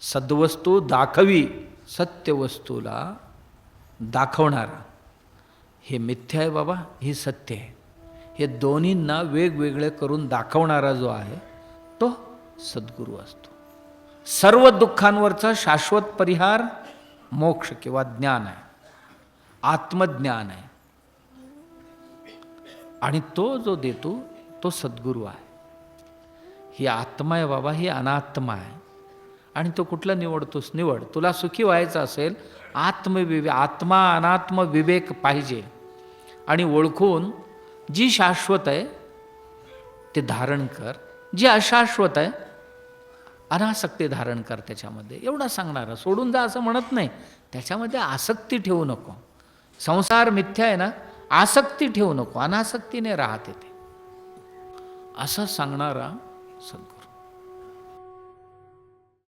सद्वस्तू दाखवी सत्यवस्तूला दाखवणारा. हे मिथ्य आहे बाबा हे सत्य आहे. हे दोन्हींना वेगवेगळे करून दाखवणारा जो आहे तो सद्गुरू असतो. सर्व दुःखांवरचा शाश्वत परिहार मोक्ष किंवा ज्ञान आहे. आत्मज्ञान आहे. आणि तो जो देतो तो सद्गुरू आहे. ही आत्मा आहे बाबा ही अनात्मा आहे. आणि तो कुठला निवडतोस? निवड. तुला सुखी व्हायचं असेल आत्मविवे आत्मा अनात्म विवेक पाहिजे. आणि ओळखून जी शाश्वत आहे ते धारण कर. जी अशाश्वत आहे अनासक्ती धारण कर त्याच्यामध्ये. एवढा सांगणारा. सोडून जा असं म्हणत नाही. त्याच्यामध्ये आसक्ती ठेवू नको. संसार मिथ्या आहे ना आसक्ती ठेवू नको. अनासक्तीने राहते ते. असं सांगणारा सद्गुरू